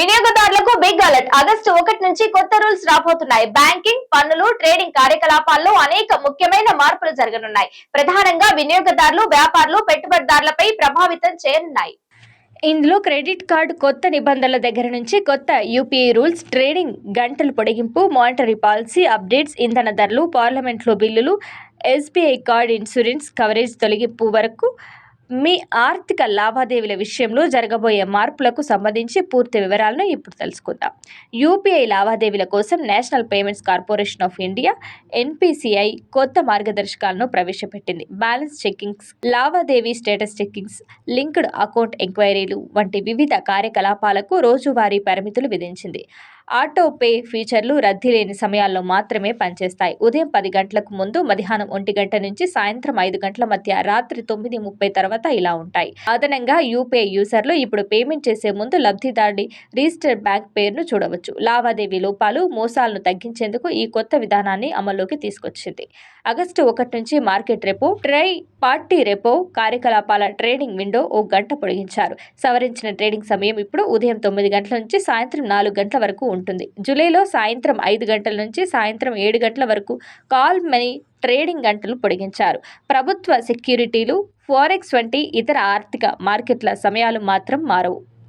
వినియోగదారులకు big alert. August ఒకటి నుంచి కొత్త రూల్స్ రాబోతున్నాయి. బ్యాంకింగ్ పన్నులు ట్రేడింగ్ కార్యకలాపాల్లో అనేక ముఖ్యమైన మార్పులు జరగనున్నాయి. ప్రధానంగా వినియోగదారులు వ్యాపారులు పెట్టుబడిదారులపై ప్రభావితం చేయనున్నాయి. ఇందులో క్రెడిట్ కార్డు కొత్త నిబంధనల దగ్గర నుంచి కొత్త యూపీఐ రూల్స్ ట్రేడింగ్ గంటలు పొడిగింపు మానిటరీ పాలసీ అప్డేట్స్ ఇంధన ధరలు పార్లమెంట్లో బిల్లులు ఎస్బీఐ కార్డ్ ఇన్సూరెన్స్ కవరేజ్ తొలగింపు వరకు మీ ఆర్థిక లావాదేవీల విషయంలో జరగబోయే మార్పులకు సంబంధించి పూర్తి వివరాలను ఇప్పుడు తెలుసుకుందాం. యూపీఐ లావాదేవీల కోసం national payments corporation of India NPCI కొత్త మార్గదర్శకాలను ప్రవేశపెట్టింది. బ్యాలెన్స్ చెక్కింగ్స్ లావాదేవీ స్టేటస్ చెక్కింగ్స్ లింక్డ్ అకౌంట్ ఎంక్వైరీలు వంటి వివిధ కార్యకలాపాలకు రోజువారీ పరిమితులు విధించింది. ఆటో పే ఫీచర్లు రద్దీ లేని సమయాల్లో మాత్రమే పనిచేస్తాయి. ఉదయం పది గంటలకు ముందు మధ్యాహ్నం ఒంటి గంట నుంచి సాయంత్రం ఐదు గంటల మధ్య రాత్రి తొమ్మిది ముప్పై తర్వాత ఇలా ఉంటాయి. అదనంగా యూపీఐ యూజర్లు ఇప్పుడు పేమెంట్ చేసే ముందు లబ్ధిదారుడి రిజిస్టర్ బ్యాంక్ పేరును చూడవచ్చు. లావాదేవీ లోపాలు మోసాలను తగ్గించేందుకు ఈ కొత్త విధానాన్ని అమల్లోకి తీసుకొచ్చింది. ఆగస్టు ఒకటి నుంచి market repo tri party repo కార్యకలాపాల ట్రేడింగ్ విండో ఓ గంట పొడిగించారు. సవరించిన ట్రేడింగ్ సమయం ఇప్పుడు ఉదయం తొమ్మిది గంటల నుంచి సాయంత్రం నాలుగు గంటల వరకు ఉంటుంది. జూలైలో సాయంత్రం ఐదు గంటల నుంచి సాయంత్రం ఏడు గంటల వరకు కాల్ మనీ ట్రేడింగ్ గంటలు పొడిగించారు. ప్రభుత్వ సెక్యూరిటీలు ఫోరెక్స్ వంటి ఇతర ఆర్థిక మార్కెట్ల సమయాలు మాత్రం మారవు.